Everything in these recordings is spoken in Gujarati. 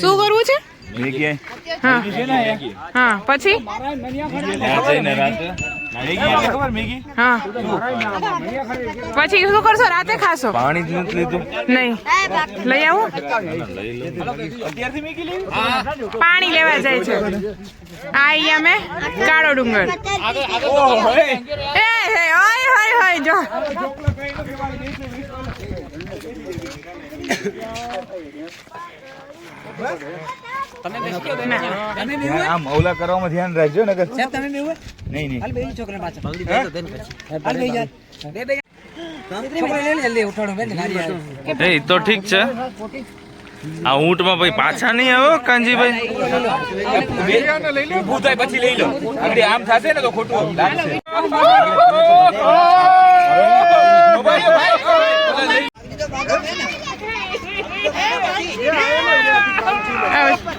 શું કરવું છે? હા. પછી? પછી શું કરશો? રાતે ખાશો? પાણી જ નથી લીધું. નહીં. લઈ આવું? પાણી લેવા જાય છે. આ અહીંયા મેં કાળો ડુંગર. એ હે ઓય હોય હોય જો. આ મૌલા કરવામાં ધ્યાન રાખજો ને નહીં નહીં. હાલ તો ઠીક છે. આ ઊંટમાં ભાઈ પાછા નહીં આવ્યો કાનજીભાઈ? લઈ લો પછી લઈ લો. ખોટું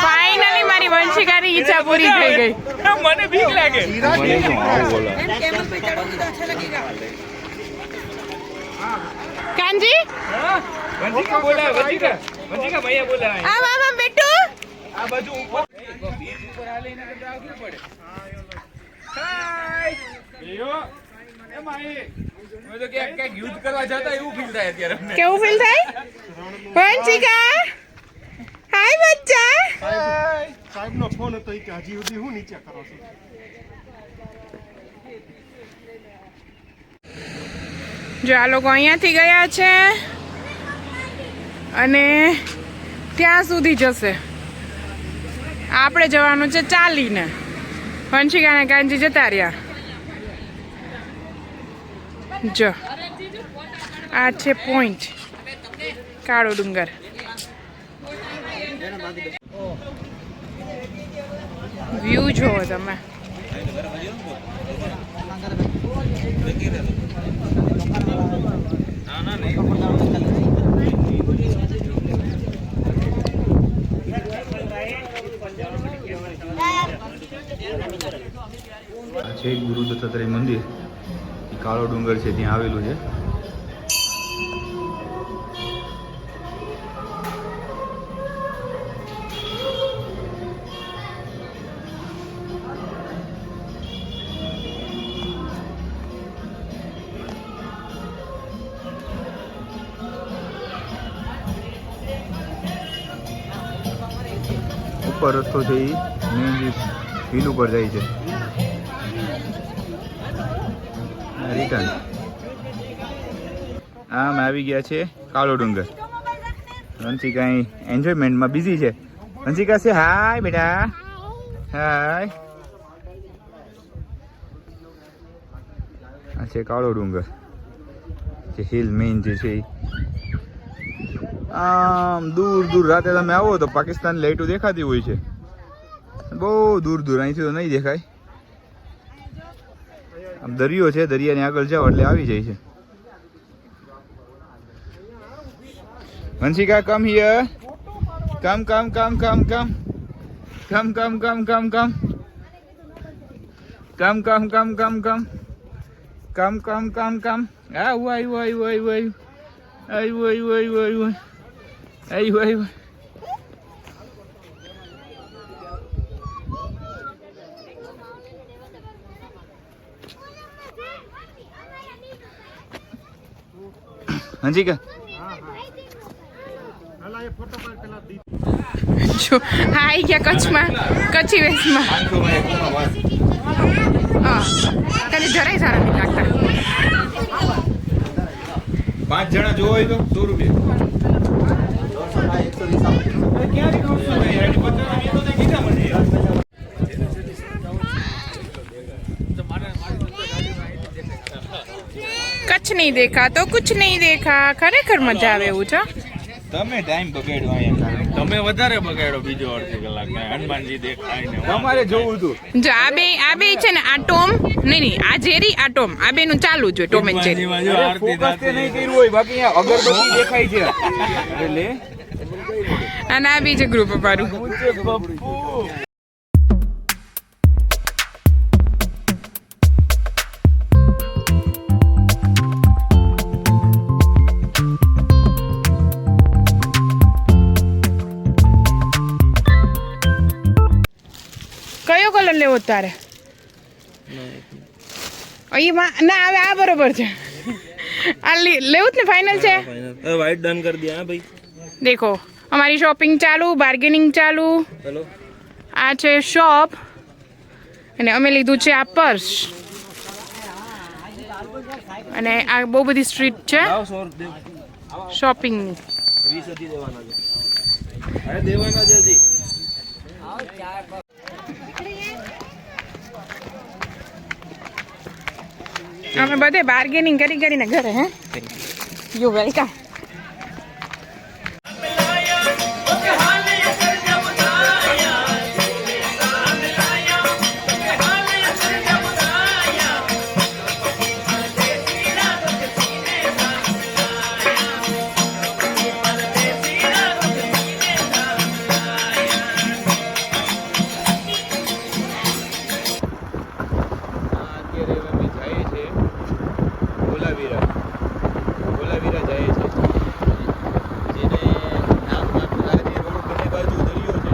ફાઇનલી મારી વંશિકાની ઈચ્છા પૂરી થઈ ગઈ. મને બીક લાગે. કાનજી? વંશિકા બોલા વંશિકા. વંશિકા ભૈયા બોલા આમ આમ આમ બેટુ. આ બાજુ ઉપર ઉપર આ લઈને આવવું પડે? હાય. યો એ માઈ મેં તો ક્યાંક ક્યાંક યુદ્ધ કરવા જતા એવું ફીલ થાય અત્યારે અમને. કેવું ફીલ થાય? વંશિકા? હાય બચ્ચા. સાહેબનો ફોન હતો કે હજી સુધી હું નીચે કરો છું? જો આ લોકો અહીંયાથી ગયા છે અને ત્યાં સુધી જશે. આપણે જવાનું છે ચાલીને. વંશિકા અને કાંજી જતા રહ્યા. જો. આ છે પોઈન્ટ કાળો ડુંગર. વ્યૂ જોવો તમે. છે ગુરુ દત્તાત્રેય મંદિર. કાળો ડુંગર છે, ત્યાં આવેલું છે. ઉપર રસ્તો છે એ મેઇન હિલ ઉપર જાય છે. રિટર્ન. આમ આવી ગયા છે કાળો ડુંગર. વંશિકા એન્જોયમેન્ટમાં બિઝી છે. વંશિકા છે હાય બેટા. હાય આ છે કાળો ડુંગર. જે હિલ મેઇન જે છે. આમ દૂર દૂર રાતે તમે આવો તો પાકિસ્તાન લાઈટો દેખાતી હોય છે. બહુ દૂર દૂર અહીંથી તો નહીં દેખાય. આમ દરિયો છે, દરિયાની આગળ જાઓ એટલે આવી જાય છે. વંશિકા કમ હિયર કમ કમ કમ કમ કમ કમ કમ કમ કમ કમ કમ કમ કમ કમ કમ કમ કમ કમ કમ આવ્યું આવ્યું આવ્યું આવ્યું આવ્યું આવ્યું આવ્યું આવ્યું આવ્યું આવ્યું વંશિકા કે? એ ફોટો પાડ જો આ આવી ગયા કચ્છમાં કચ્છી વેશમાં. હા ખાલી જરાય સારા નહીં લાગતા. પાંચ જણા જોવો હોય તો સો રૂપિયા. કચ્છ નહીં દેખા તો કુછ નહીં દેખા. ખરેખર મજા આવે એવું છે? તમે ટાઈમ બગાડ્યો અહીંયા તમે વધારે બગાડો બીજો અડધી કલાક હનુમાનજી દેખાય ને તમારે જોવું હતું. જો આ બે આ બે છે ને આ ટોમ નહીં નહીં આ જેરી આ ટોમ આ બેનું ચાલુ છે Tom and Jerry Aarti focus નહીં કર્યું હોય બાકી અગરબત્તી દેખાય છે. એટલે અને આ બીજું ગ્રુપ અમારું. કયો કલર લેવો તારે? અહીંયા ના હવે આ બરોબર છે. આ લેવું જ ને ફાઇનલ છે? વાઈટ ડન કરી દે ભાઈ. દેખો અમારી શોપિંગ ચાલુ બાર્ગેનિંગ ચાલુ. આ છે શોપ અને અમે લીધું છે આ પર્સ અને આ બહુ બધી સ્ટ્રીટ છે. શોપિંગની દેવાના છે. અમે બધે બાર્ગેનિંગ કરી કરીને ઘરે હે? યુ વેલકમ ભોલાવીરા ભોલાવીરા જાય છે. જેને નામ આપ્યું કારણ કે રોડ બંને બાજુ દરિયો છે.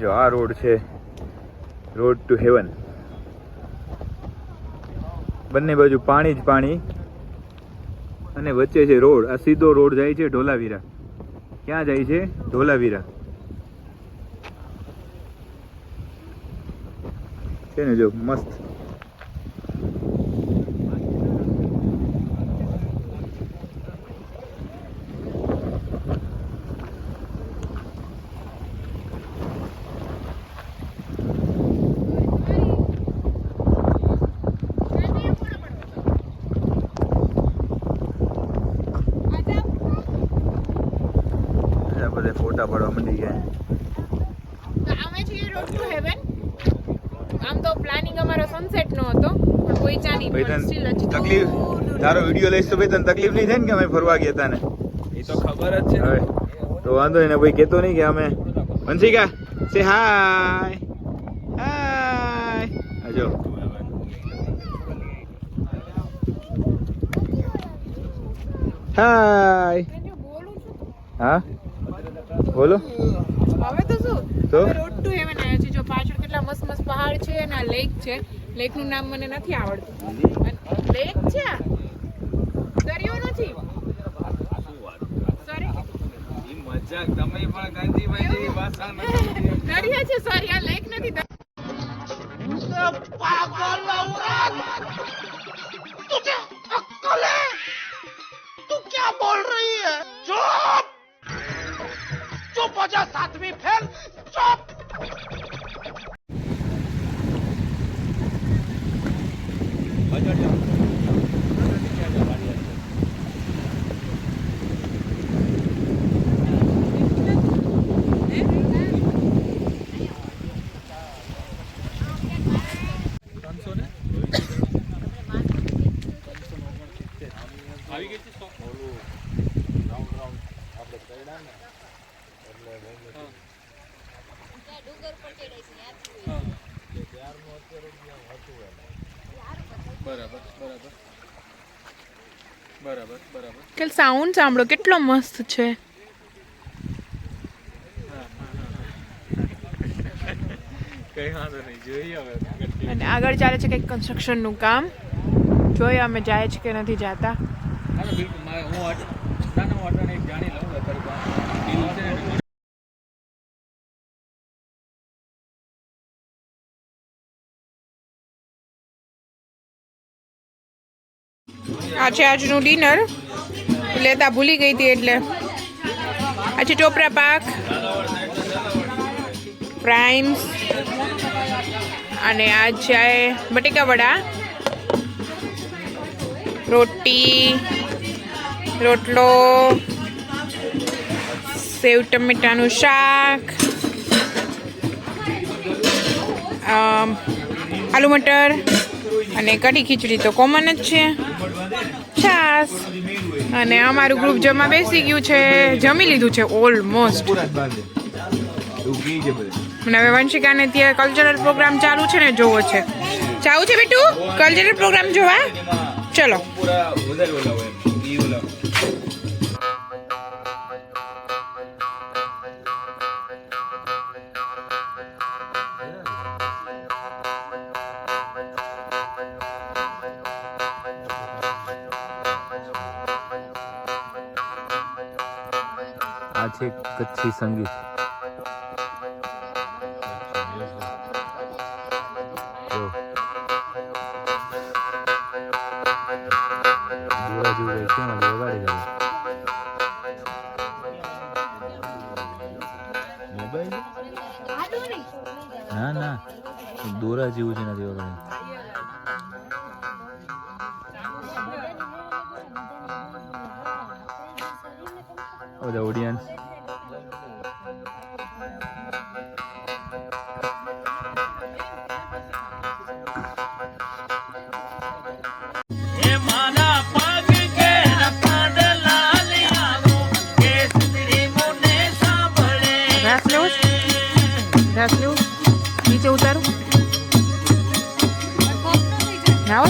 જો આ રોડ છે રોડ ટુ હેવન બંને બાજુ પાણી જ પાણી. અને વચ્ચે છે રોડ, આ સીધો રોડ જાય છે ઢોલાવીરા. ક્યાં જાય છે? ઢોલાવીરા. છે ને જો, મસ્ત આ બધા ફોટા પાડવા માંડી ગયા. અમે છીએ રોડ ટુ હેવન આમ તો પ્લાનિંગ અમારો સનસેટ નો હતો પણ કોઈ ચાની તકલીફ તારો વીડિયો લઈશ તો ભાઈ તને તકલીફ નહીં થાય ને કે અમે ફરવા ગયા તા ને એ તો ખબર જ છે. હવે તો વાંધો નહીં ને ભાઈ કહેતો નહીં કે અમે વંશિકા સે હાય હાય આજો હાય બોલું છું. હા? બોલો. હવે તો શું? તો? રોડ ટુ હેવન આવ્યા છે જો પાછળ કેટલા મસ્ત મસ્ત પહાડ છે અને આ લેક છે. લેકનું નામ મને નથી આવડતું. લેક છે દરિયો નથી? સોરી મજાક. તમે પણ ગાંધીભાઈ જેવી ભાષા નથી. દરિયો છે સોરી આ લેક નથી. કે સાઉન્ડ સાંભળો કેટલો મસ્ત છે. કઈ વાંધો નહીં અને આગળ ચાલે છે કંઈક કન્સ્ટ્રક્શનનું કામ. જોઈએ અમે જાય છે કે નથી જાતા. હા તો બિલકુલ, મારે હું અટ- નાના વાટાને એક જાણી લઉં અત્યારે તો. છે ને આ છે આજનું ડિનર લેતા ભૂલી ગઈ હતી એટલે. આ છે ટોપરા પાક, પ્રાઇમ્સ, અને આ છે બટેકા વડા. રોટી, રોટલો, સેવ ટમેટાનું શાક આલુ મટર અને કઢી ખીચડી તો કોમન જ છે. છાસ અને અમારું ગ્રુપ જમવા બેસી ગયું છે. જમી લીધું છે ઓલમોસ્ટ અને હવે વંશિકાને ત્યાં કલ્ચરલ પ્રોગ્રામ ચાલુ છે ને જોવો છે. ચાવું છે બેટું? કલ્ચરલ પ્રોગ્રામ જોવા? પૂરા વધારે ઓલા હોય એમ. ઈ ઓલા આ છે કચ્છી સંગીત ને, એટલે વગાડી દે. મોબાઈલ ના ના. દોરા જેવું છે નથી વગાડી ઓડિયન્સ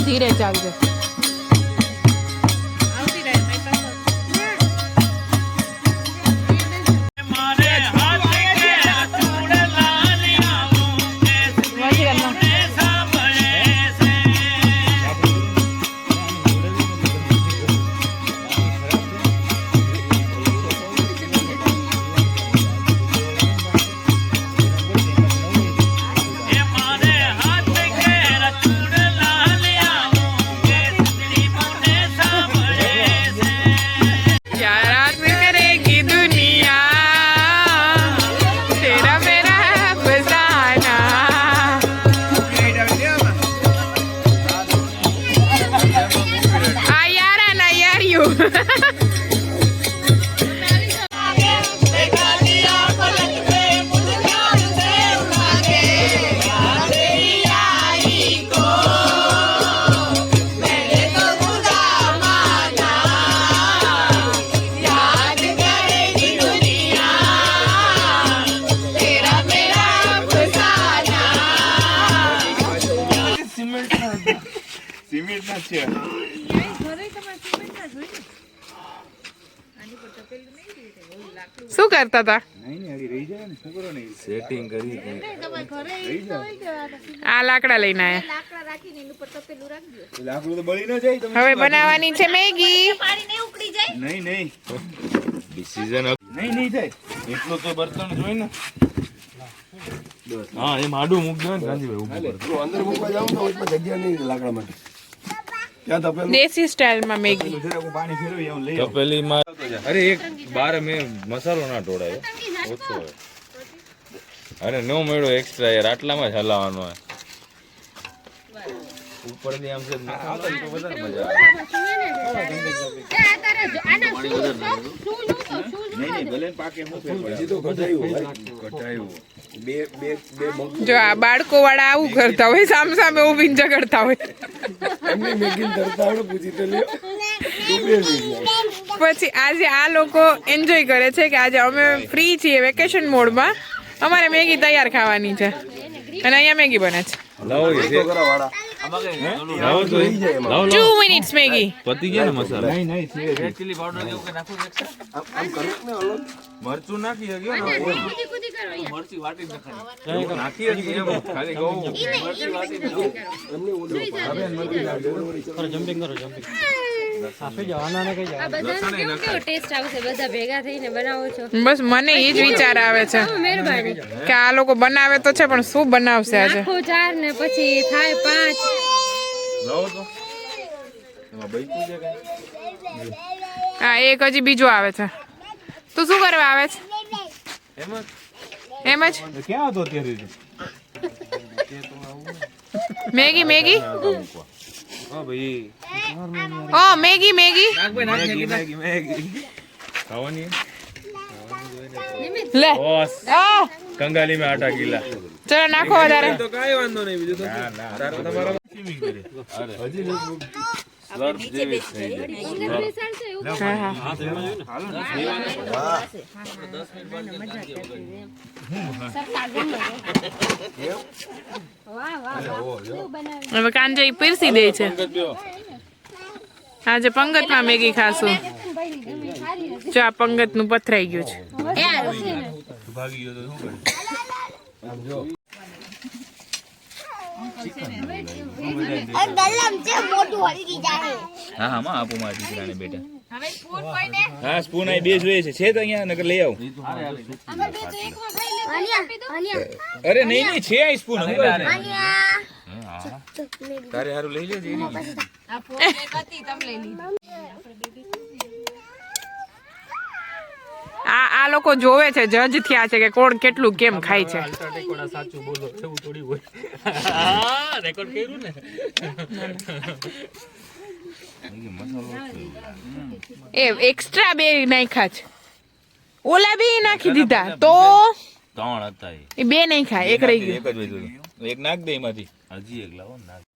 ધીરે ચાલજે શું કરતા હતા? નહીં નહીં હરી રહી જાય ને શું કરો નહીં સેટિંગ કરી આ લાકડા લઈને આયા. એ લાકડું તો બળી ન જાય તમે હવે બનાવવાની છે મેગી? નહીં નહીં. ડિસિઝન નહીં નહીં થાય એટલું તો બર્તન જોઈ ને. હા એ માડું મૂકજો ને ગાંધીભાઈ અંદર મૂકવા જાઉં તો જગ્યા નહીં લાકડા માટે. દેશી સ્ટાઇલમાં મેગી. તપેલીમાં અરે એક બાર મેં મસાલો ના ઢોળાયો ઓછો અરે નો મેળો એક્સ્ટ્રા યાર આટલામાં જ હલાવવાનો હોય. ઉપરથી આમ છે વધારે મજા આવે. નહીં નહીં ભલે પાકે હું ફેર પડે. જો આ બાળકો વાળા આવું કરતા હોય સામ સામે ઊભી ઝઘડતા હોય. પછી આજે આ લોકો એન્જોય કરે છે કે આજે અમે ફ્રી છીએ વેકેશન મોડમાં. અમારે મેગી તૈયાર ખાવાની છે. અને અહીંયા મેગી બને છે. લાવો એ છે. ઘરા વાળા લાવો તો. એ. લાવો ટુ મિનિટ્સ મેગી પતી ગયા ને મસાલા? નહીં નહીં છે. જ. ચીલી પાવડર જેવું કે નાખવું છે આમ આમ ને અલગ. મરચું નાખી શક્યો ને મરચી વાટી જ નાખી. હજી એમ. ખાલી કહું. મરચી વાટી એમને ઓલો હવે મરચી લાગે આ બધાનો કેવો કેવો ટેસ્ટ આવશે? બધા ભેગા થઈને બનાવો છો. બસ મને એ જ વિચાર આવે છે. કે આ લોકો બનાવે તો છે પણ શું બનાવશે આજે? ચાર ને પછી થાય પાંચ. હા એક હજી બીજું આવે છે. તું શું કરવા આવે છે? એમ જ. ક્યાં હતો અત્યારે? Maggie Maggie? ઓ મેગી મેગી. મેગી મેગી કંગાલી માં આટા ગીલા. ચલો નાખો વધારે. તો વાંધો નહીં બીજું સ્વિમિંગ કરી સ્લર્પ જેવી થઈ જાય અંદર બેસાડશો એવું હા હા વાહ વાહ કેવું બનાવ્યું હવે કાંજે પીરસી દે છે આજે પંગતમાં મેગી ખાશું જો આ પંગતનું પથરાઈ ગયું છે ભાગી ગયો તો શું કરે હા હા માં આપું મારા દીકરાને બેટા. હવે સ્પૂન કોઈને હા સ્પૂન આઈ બે જોઈએ છે. છે તો અહીંયા નકર લઈ આવ. આમાં બે તો એકમાં ખાઈ લે અરે નહીં નહીં છે આઈ સ્પૂન હું તારે હારું લઈ લેજે. આ ફોન એક હતી તમે લઈ લીધી. આ આ લોકો જોવે છે જજ થયા છે કે કોણ કેટલું કેમ ખાય છે. સાચું બોલો એવું થોડી હોય. રેકોર્ડ કર્યું ને. એ એક્સ્ટ્રા બે નાખ્યા છે. ઓલા બે નાખી દીધા. તો ત્રણ હતા એ. બે નાખ્યા એક રહી ગયું. એક જ વધુ એક નાખ દે એમાંથી. હજી એક લાવો નાખ.